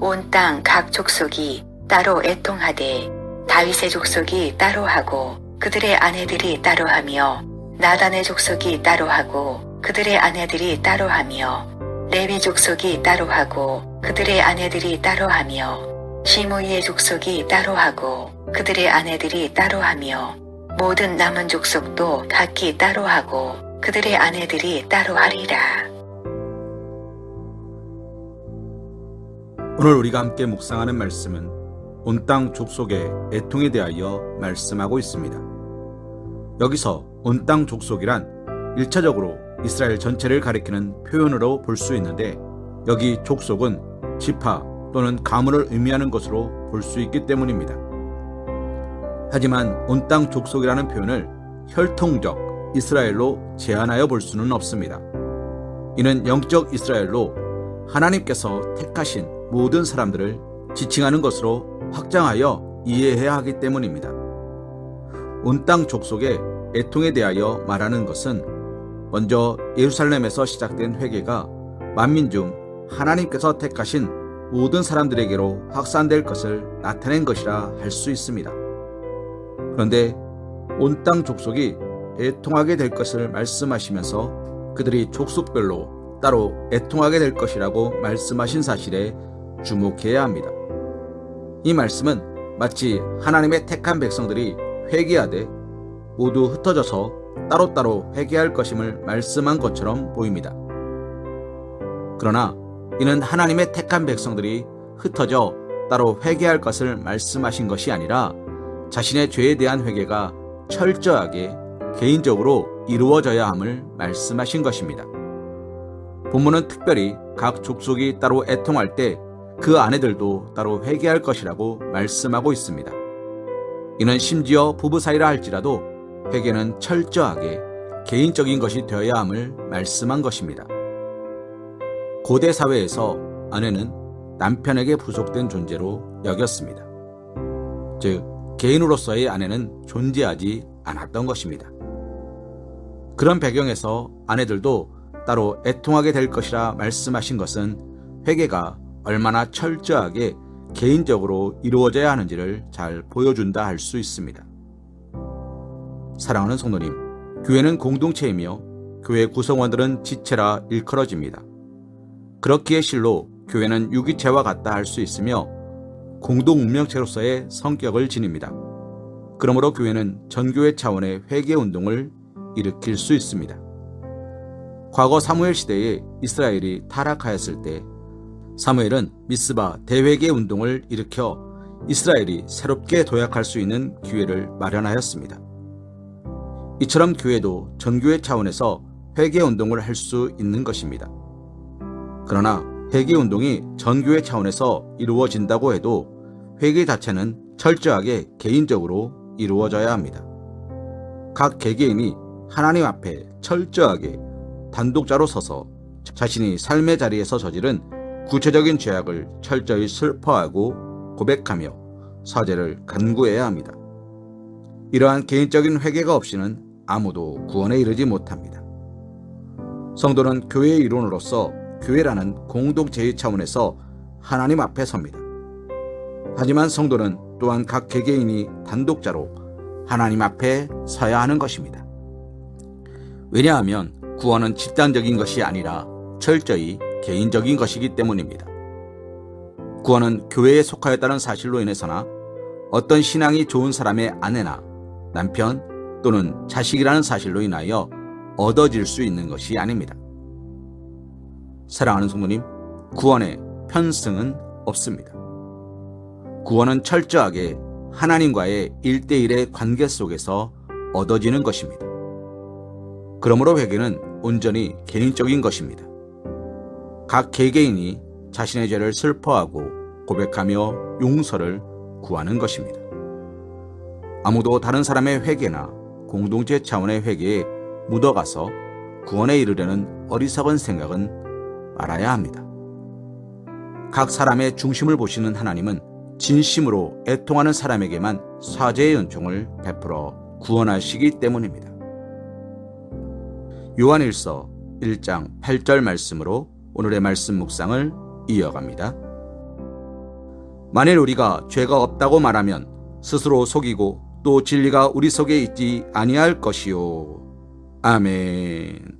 온 땅 각 족속이 따로 애통하되 다윗의 족속이 따로 하고 그들의 아내들이 따로 하며 나단의 족속이 따로 하고 그들의 아내들이 따로 하며 레위 족속이 따로 하고 그들의 아내들이 따로 하며 시므이의 족속이 따로 하고 그들의 아내들이 따로 하며 모든 남은 족속도 각기 따로 하고 그들의 아내들이 따로 하리라. 오늘 우리가 함께 묵상하는 말씀은 온 땅 족속의 애통에 대하여 말씀하고 있습니다. 여기서 온 땅 족속이란 1차적으로 이스라엘 전체를 가리키는 표현으로 볼 수 있는데 여기 족속은 지파 또는 가문을 의미하는 것으로 볼 수 있기 때문입니다. 하지만 온 땅 족속이라는 표현을 혈통적 이스라엘로 제한하여 볼 수는 없습니다. 이는 영적 이스라엘로 하나님께서 택하신 모든 사람들을 지칭하는 것으로 확장하여 이해해야 하기 때문입니다. 온 땅 족속의 애통에 대하여 말하는 것은 먼저 예루살렘에서 시작된 회개가 만민 중 하나님께서 택하신 모든 사람들에게로 확산될 것을 나타낸 것이라 할 수 있습니다. 그런데 온 땅 족속이 애통하게 될 것을 말씀하시면서 그들이 족속별로 따로 애통하게 될 것이라고 말씀하신 사실에 주목해야 합니다. 이 말씀은 마치 하나님의 택한 백성들이 회개하되 모두 흩어져서 따로따로 회개할 것임을 말씀한 것처럼 보입니다. 그러나 이는 하나님의 택한 백성들이 흩어져 따로 회개할 것을 말씀하신 것이 아니라 자신의 죄에 대한 회개가 철저하게 개인적으로 이루어져야 함을 말씀하신 것입니다. 본문은 특별히 각 족속이 따로 애통할 때 그 아내들도 따로 회개할 것이라고 말씀하고 있습니다. 이는 심지어 부부 사이라 할지라도 회개는 철저하게 개인적인 것이 되어야 함을 말씀한 것입니다. 고대 사회에서 아내는 남편에게 부속된 존재로 여겼습니다. 즉, 개인으로서의 아내는 존재하지 않았던 것입니다. 그런 배경에서 아내들도 따로 애통하게 될 것이라 말씀하신 것은 회개가 얼마나 철저하게 개인적으로 이루어져야 하는지를 잘 보여준다 할 수 있습니다. 사랑하는 성도님, 교회는 공동체이며 교회 구성원들은 지체라 일컬어집니다. 그렇기에 실로 교회는 유기체와 같다 할 수 있으며 공동 운명체로서의 성격을 지닙니다. 그러므로 교회는 전교회 차원의 회개 운동을 일으킬 수 있습니다. 과거 사무엘 시대에 이스라엘이 타락하였을 때 사무엘은 미스바 대회개 운동을 일으켜 이스라엘이 새롭게 도약할 수 있는 기회를 마련하였습니다. 이처럼 교회도 전교회 차원에서 회개 운동을 할 수 있는 것입니다. 그러나 회개 운동이 전교회 차원에서 이루어진다고 해도 회개 자체는 철저하게 개인적으로 이루어져야 합니다. 각 개개인이 하나님 앞에 철저하게 단독자로 서서 자신이 삶의 자리에서 저지른 구체적인 죄악을 철저히 슬퍼하고 고백하며 사죄를 간구해야 합니다. 이러한 개인적인 회개가 없이는 아무도 구원에 이르지 못합니다. 성도는 교회의 일원으로서 교회라는 공동체의 차원에서 하나님 앞에 섭니다. 하지만 성도는 또한 각 개개인이 단독자로 하나님 앞에 서야 하는 것입니다. 왜냐하면 구원은 집단적인 것이 아니라 철저히 개인적인 것이기 때문입니다. 구원은 교회에 속하였다는 사실로 인해서나 어떤 신앙이 좋은 사람의 아내나 남편 또는 자식이라는 사실로 인하여 얻어질 수 있는 것이 아닙니다. 사랑하는 성도님, 구원에 편승은 없습니다. 구원은 철저하게 하나님과의 일대일의 관계 속에서 얻어지는 것입니다. 그러므로 회개는 온전히 개인적인 것입니다. 각 개개인이 자신의 죄를 슬퍼하고 고백하며 용서를 구하는 것입니다. 아무도 다른 사람의 회개나 공동체 차원의 회개에 묻어가서 구원에 이르려는 어리석은 생각은 말아야 합니다. 각 사람의 중심을 보시는 하나님은 진심으로 애통하는 사람에게만 사죄의 은총을 베풀어 구원하시기 때문입니다. 요한일서 1장 8절 말씀으로 오늘의 말씀 묵상을 이어갑니다. 만일 우리가 죄가 없다고 말하면 스스로 속이고 또 진리가 우리 속에 있지 아니할 것이요. 아멘.